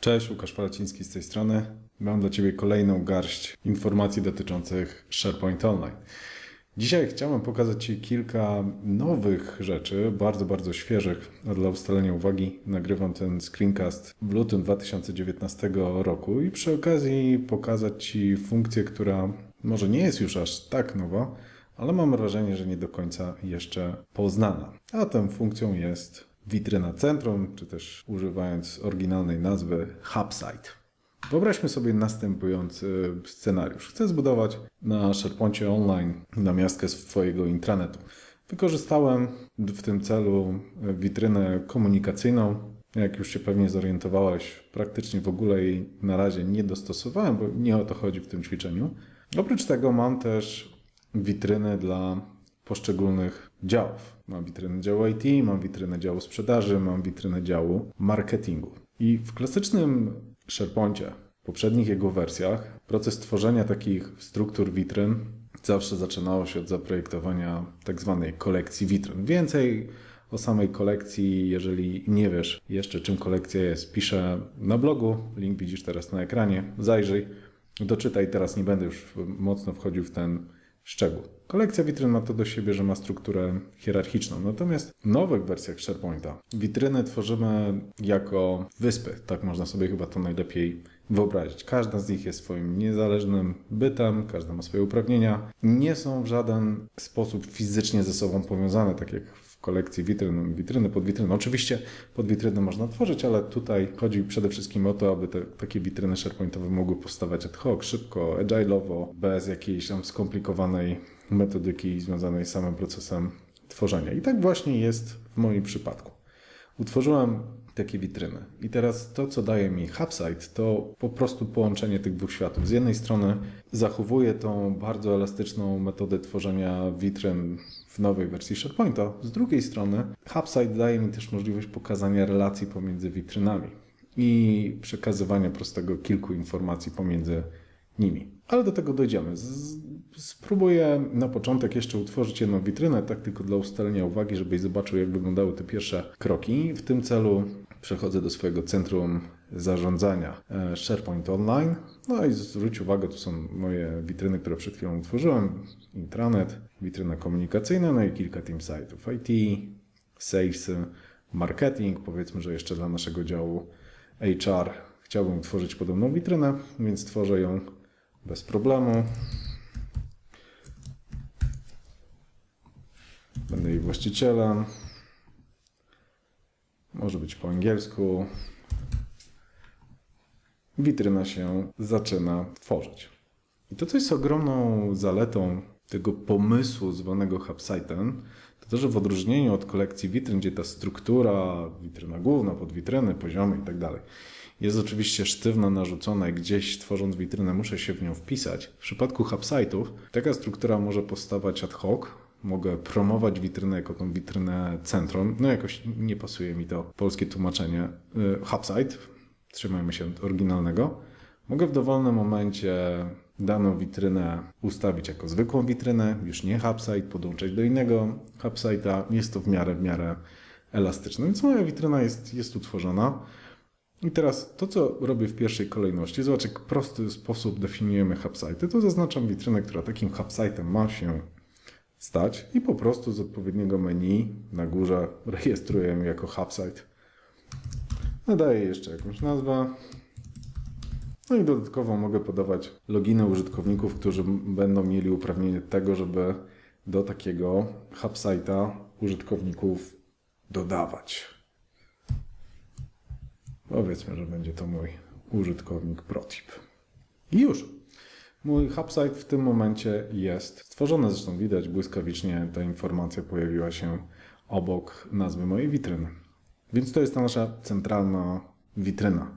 Cześć, Łukasz Palaciński z tej strony. Mam dla Ciebie kolejną garść informacji dotyczących SharePoint Online. Dzisiaj chciałem pokazać Ci kilka nowych rzeczy, bardzo, bardzo świeżych. A dla ustalenia uwagi nagrywam ten screencast w lutym 2019 roku i przy okazji pokazać Ci funkcję, która może nie jest już aż tak nowa, ale mam wrażenie, że nie do końca jeszcze poznana. A tą funkcją jest witryna centrum, czy też używając oryginalnej nazwy HubSite. Wyobraźmy sobie następujący scenariusz. Chcę zbudować na SharePointie Online namiastkę swojego intranetu. Wykorzystałem w tym celu witrynę komunikacyjną. Jak już się pewnie zorientowałeś, praktycznie w ogóle jej na razie nie dostosowałem, bo nie o to chodzi w tym ćwiczeniu. Oprócz tego mam też witryny dla poszczególnych działów. Mam witrynę działu IT, mam witrynę działu sprzedaży, mam witrynę działu marketingu. I w klasycznym SharePointie, w poprzednich jego wersjach, proces tworzenia takich struktur witryn zawsze zaczynało się od zaprojektowania tak zwanej kolekcji witryn. Więcej o samej kolekcji, jeżeli nie wiesz jeszcze czym kolekcja jest, piszę na blogu, link widzisz teraz na ekranie, zajrzyj, doczytaj, teraz nie będę już mocno wchodził w ten szczegół. Kolekcja witryn ma to do siebie, że ma strukturę hierarchiczną. Natomiast w nowych wersjach SharePointa witryny tworzymy jako wyspy. Tak można sobie chyba to najlepiej wyobrazić. Każda z nich jest swoim niezależnym bytem, każda ma swoje uprawnienia. Nie są w żaden sposób fizycznie ze sobą powiązane, tak jak w kolekcji witryn, witryny pod witryny. Oczywiście pod witryny można tworzyć, ale tutaj chodzi przede wszystkim o to, aby te, takie witryny SharePointowe mogły powstawać ad hoc, szybko, agile'owo, bez jakiejś tam skomplikowanej metodyki związanej z samym procesem tworzenia. I tak właśnie jest w moim przypadku. Utworzyłem takie witryny. I teraz to, co daje mi HubSite, to po prostu połączenie tych dwóch światów. Z jednej strony zachowuję tą bardzo elastyczną metodę tworzenia witryn w nowej wersji SharePointa. Z drugiej strony HubSite daje mi też możliwość pokazania relacji pomiędzy witrynami i przekazywania prostego kilku informacji pomiędzy nimi. Ale do tego dojdziemy. Z, spróbuję na początek jeszcze utworzyć jedną witrynę, tak tylko dla ustalenia uwagi, żebyś zobaczył, jak wyglądały te pierwsze kroki. W tym celu przechodzę do swojego centrum zarządzania e, SharePoint Online. No i zwróć uwagę, tu są moje witryny, które przed chwilą utworzyłem. Intranet, witryna komunikacyjna, no i kilka team site'ów IT, sales, marketing. Powiedzmy, że jeszcze dla naszego działu HR chciałbym tworzyć podobną witrynę, więc tworzę ją bez problemu. Będę jej właścicielem. Może być po angielsku. Witryna się zaczyna tworzyć. I to, co jest ogromną zaletą tego pomysłu zwanego HubSite'em, to to, że w odróżnieniu od kolekcji witryn, gdzie ta struktura, witryna główna, podwitryny, poziomy i tak dalej, jest oczywiście sztywno narzucona i gdzieś tworząc witrynę muszę się w nią wpisać. W przypadku HubSite'ów taka struktura może powstawać ad hoc, mogę promować witrynę jako tą witrynę centrum. No jakoś nie pasuje mi to polskie tłumaczenie. Y, Hubsite, trzymajmy się oryginalnego. Mogę w dowolnym momencie daną witrynę ustawić jako zwykłą witrynę, już nie Hubsite, podłączyć do innego Hubsite'a. Jest to w miarę, w miarę elastyczne. Więc moja witryna jest, jest utworzona. I teraz to, co robię w pierwszej kolejności, zobacz, jak prosty sposób definiujemy Hubsite. To zaznaczam witrynę, która takim Hubsite'em ma się stać i po prostu z odpowiedniego menu na górze rejestruję ją jako Hubsite. Nadaję jeszcze jakąś nazwę. No i dodatkowo mogę podawać loginy użytkowników, którzy będą mieli uprawnienie tego, żeby do takiego Hubsite'a użytkowników dodawać. Powiedzmy, że będzie to mój użytkownik ProTip. I już. Mój Hubsite w tym momencie jest stworzony, zresztą widać błyskawicznie ta informacja pojawiła się obok nazwy mojej witryny. Więc to jest ta nasza centralna witryna.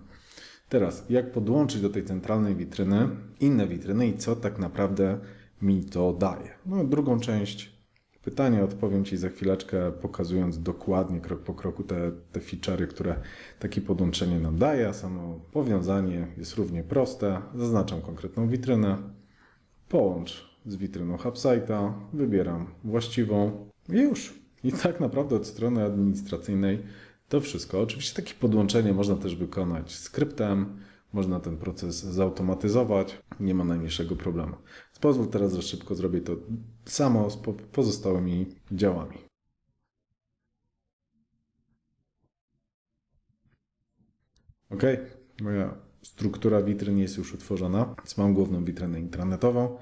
Teraz, jak podłączyć do tej centralnej witryny inne witryny i co tak naprawdę mi to daje? No, drugą część pytania odpowiem Ci za chwileczkę, pokazując dokładnie, krok po kroku te, te feature'y, które takie podłączenie nam daje, a samo powiązanie jest równie proste. Zaznaczam konkretną witrynę, połącz z witryną Hubsite'a, wybieram właściwą i już. I tak naprawdę od strony administracyjnej To wszystko. Oczywiście takie podłączenie można też wykonać skryptem, można ten proces zautomatyzować, nie ma najmniejszego problemu. Pozwól teraz, że szybko zrobię to samo z po- pozostałymi działami. Ok, moja struktura witryn jest już utworzona, więc mam główną witrynę intranetową,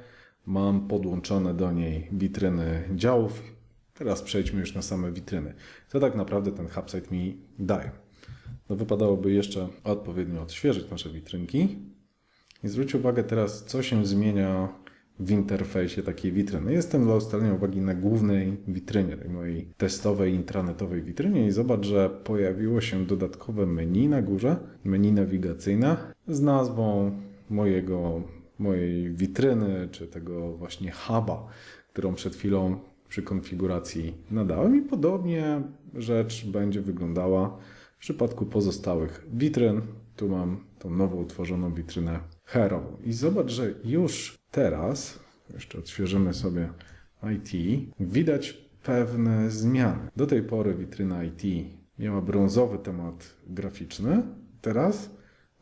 mam podłączone do niej witryny działów. Teraz przejdźmy już na same witryny. Co tak naprawdę ten HubSite mi daje? No wypadałoby jeszcze odpowiednio odświeżyć nasze witrynki i zwróć uwagę teraz, co się zmienia w interfejsie takiej witryny. Jestem dla ustalenia uwagi na głównej witrynie, tej mojej testowej, intranetowej witrynie i zobacz, że pojawiło się dodatkowe menu na górze, menu nawigacyjne z nazwą mojego, mojej witryny, czy tego właśnie huba, którą przed chwilą przy konfiguracji nadałem i podobnie rzecz będzie wyglądała w przypadku pozostałych witryn. Tu mam tą nowo utworzoną witrynę Hero. I zobacz, że już teraz, jeszcze odświeżymy sobie IT, widać pewne zmiany. Do tej pory witryna IT miała brązowy temat graficzny, teraz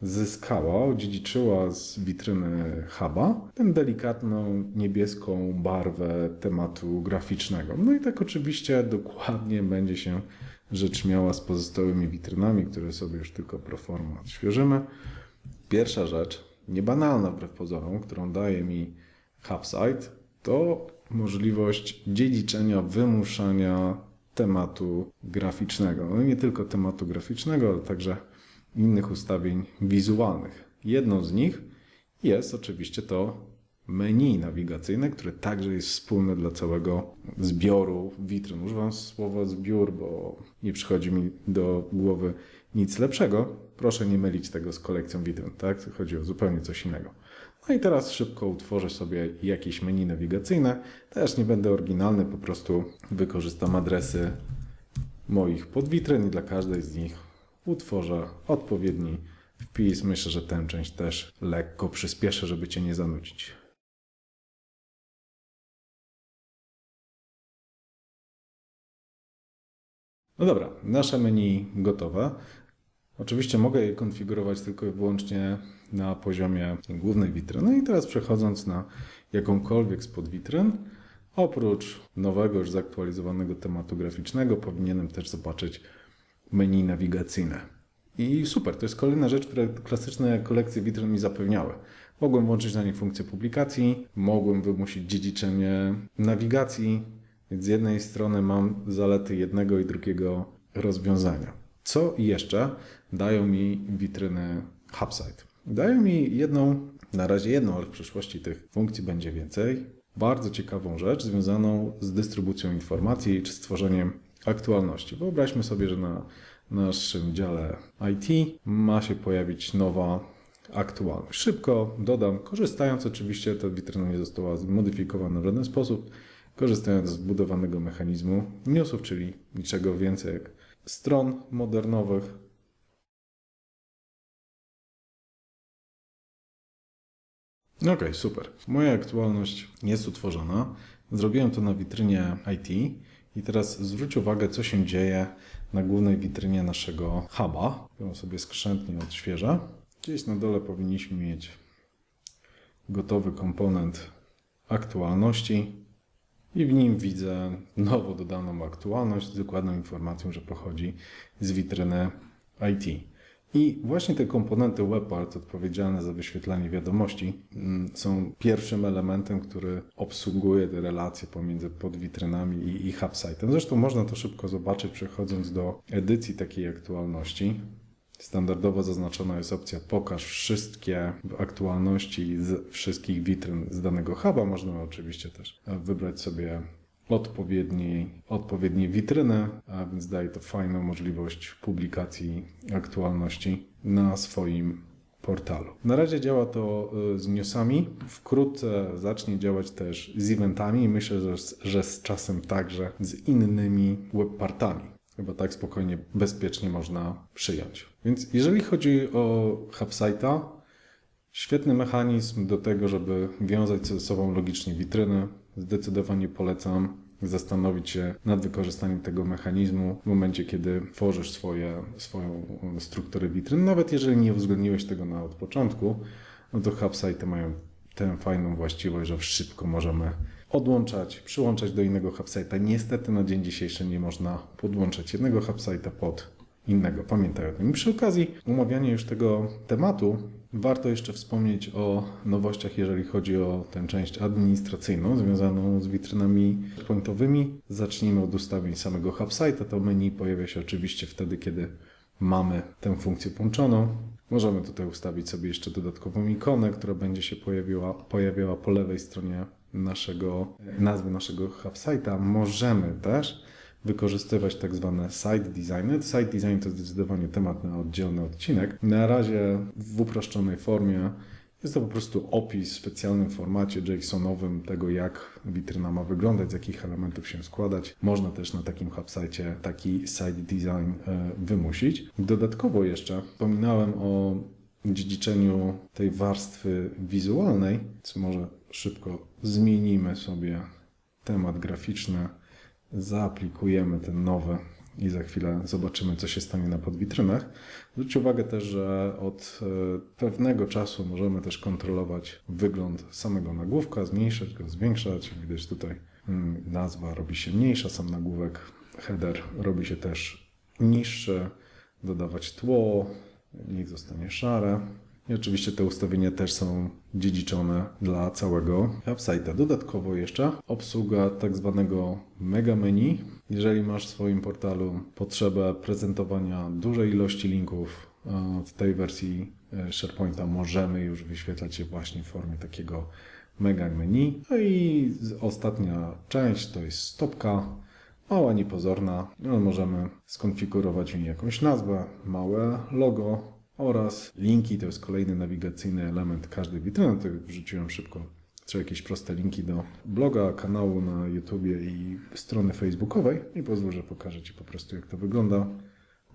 zyskała, odziedziczyła z witryny Huba tę delikatną niebieską barwę tematu graficznego. No i tak oczywiście dokładnie będzie się rzecz miała z pozostałymi witrynami, które sobie już tylko pro forma odświeżymy. Pierwsza rzecz, niebanalna wbrew pozorom, którą daje mi HubSite, to możliwość dziedziczenia, wymuszania tematu graficznego. No nie tylko tematu graficznego, ale także innych ustawień wizualnych. Jedną z nich jest oczywiście to menu nawigacyjne, które także jest wspólne dla całego zbioru witryn. Używam słowa zbiór, bo nie przychodzi mi do głowy nic lepszego. Proszę nie mylić tego z kolekcją witryn, tak? Chodzi o zupełnie coś innego. No i teraz szybko utworzę sobie jakieś menu nawigacyjne. Też nie będę oryginalny, po prostu wykorzystam adresy moich podwitryn i dla każdej z nich utworzę odpowiedni wpis. Myślę, że tę część też lekko przyspieszę, żeby Cię nie zanudzić. No dobra, nasze menu gotowe. Oczywiście mogę je konfigurować tylko i wyłącznie na poziomie głównej witryny. I teraz przechodząc na jakąkolwiek z podwitryn, oprócz nowego, już zaktualizowanego tematu graficznego, powinienem też zobaczyć menu nawigacyjne. I super, to jest kolejna rzecz, które klasyczne kolekcje witryn mi zapewniały. Mogłem włączyć na nich funkcję publikacji, mogłem wymusić dziedziczenie nawigacji, więc z jednej strony mam zalety jednego i drugiego rozwiązania. Co jeszcze dają mi witryny HubSite? Dają mi jedną, na razie jedną, ale w przyszłości tych funkcji będzie więcej. Bardzo ciekawą rzecz związaną z dystrybucją informacji czy stworzeniem aktualności. Wyobraźmy sobie, że na naszym dziale IT ma się pojawić nowa aktualność. Szybko dodam, korzystając oczywiście, ta witryna nie została zmodyfikowana w żaden sposób, korzystając z zbudowanego mechanizmu newsów, czyli niczego więcej jak stron modernowych. Ok, super. Moja aktualność jest utworzona. Zrobiłem to na witrynie IT i teraz zwróć uwagę, co się dzieje na głównej witrynie naszego huba. Ją sobie skrzętnie odświeżę. Gdzieś na dole powinniśmy mieć gotowy komponent aktualności i w nim widzę nowo dodaną aktualność z dokładną informacją, że pochodzi z witryny IT. I właśnie te komponenty WebArt odpowiedzialne za wyświetlanie wiadomości mm, są pierwszym elementem, który obsługuje te relacje pomiędzy podwitrynami i, i HubSite'em. Zresztą można to szybko zobaczyć przechodząc do edycji takiej aktualności. Standardowo zaznaczona jest opcja pokaż wszystkie aktualności z wszystkich witryn z danego huba. Można oczywiście też wybrać sobie odpowiedniej, odpowiedniej witryny, a więc daje to fajną możliwość publikacji aktualności na swoim portalu. Na razie działa to y, z newsami. Wkrótce zacznie działać też z eventami i myślę, że, że z czasem także z innymi webpartami. Chyba tak spokojnie, bezpiecznie można przyjąć. Więc jeżeli chodzi o HubSite'a, świetny mechanizm do tego, żeby wiązać ze sobą logicznie witryny. Zdecydowanie polecam zastanowić się nad wykorzystaniem tego mechanizmu w momencie, kiedy tworzysz swoje, swoją strukturę witryn. Nawet jeżeli nie uwzględniłeś tego na od początku, no to hubsite mają tę fajną właściwość, że szybko możemy odłączać, przyłączać do innego hubsite'a. Niestety na dzień dzisiejszy nie można podłączać jednego hubsite'a pod innego. Pamiętaj o tym. I przy okazji omawiania już tego tematu, warto jeszcze wspomnieć o nowościach, jeżeli chodzi o tę część administracyjną związaną z witrynami pointowymi. Zacznijmy od ustawień samego hubsite'a. To menu pojawia się oczywiście wtedy, kiedy mamy tę funkcję włączoną. Możemy tutaj ustawić sobie jeszcze dodatkową ikonę, która będzie się pojawiła, pojawiała po lewej stronie naszego, nazwy naszego hubsite'a. Możemy też wykorzystywać tak zwane site designy. Site design to zdecydowanie temat na oddzielny odcinek. Na razie w uproszczonej formie jest to po prostu opis w specjalnym formacie JSONowym tego, jak witryna ma wyglądać, z jakich elementów się składać. Można też na takim hubsite taki site design e, wymusić. Dodatkowo jeszcze wspominałem o dziedziczeniu tej warstwy wizualnej, co może szybko zmienimy sobie temat graficzny zaaplikujemy ten nowy i za chwilę zobaczymy, co się stanie na podwitrynach. Zwróć uwagę też, że od e, pewnego czasu możemy też kontrolować wygląd samego nagłówka, zmniejszać go, zwiększać. Widać tutaj mm, nazwa robi się mniejsza, sam nagłówek, header robi się też niższy, dodawać tło, niech zostanie szare. I oczywiście te ustawienia też są dziedziczone dla całego website'a. Dodatkowo jeszcze obsługa tak zwanego mega menu. Jeżeli masz w swoim portalu potrzebę prezentowania dużej ilości linków e, w tej wersji e, SharePointa, możemy już wyświetlać je właśnie w formie takiego mega menu. No i ostatnia część to jest stopka. Mała, niepozorna, ale możemy skonfigurować w niej jakąś nazwę, małe logo, oraz linki, to jest kolejny nawigacyjny element każdej witryny. Tak wrzuciłem szybko czy jakieś proste linki do bloga, kanału na YouTubie i strony facebookowej i pozwól, że pokażę Ci po prostu jak to wygląda.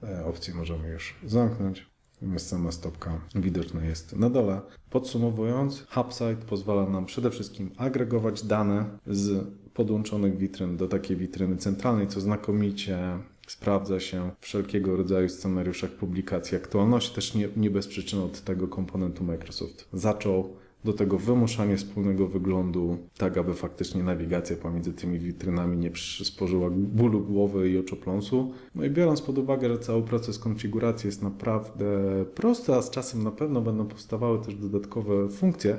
E, opcje możemy już zamknąć. Natomiast sama stopka widoczna jest na dole. Podsumowując, Hubsite pozwala nam przede wszystkim agregować dane z podłączonych witryn do takiej witryny centralnej, co znakomicie sprawdza się wszelkiego rodzaju scenariuszach publikacji aktualności. Też nie, nie bez przyczyny od tego komponentu Microsoft zaczął do tego wymuszanie wspólnego wyglądu, tak aby faktycznie nawigacja pomiędzy tymi witrynami nie przysporzyła bólu głowy i oczopląsu. No i biorąc pod uwagę, że cały proces konfiguracji jest naprawdę prosty, a z czasem na pewno będą powstawały też dodatkowe funkcje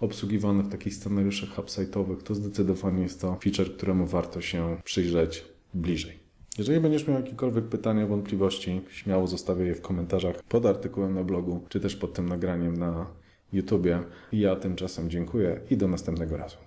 obsługiwane w takich scenariuszach hubsite'owych, to zdecydowanie jest to feature, któremu warto się przyjrzeć bliżej. Jeżeli będziesz miał jakiekolwiek pytania, wątpliwości, śmiało zostawię je w komentarzach pod artykułem na blogu, czy też pod tym nagraniem na YouTubie. Ja tymczasem dziękuję i do następnego razu.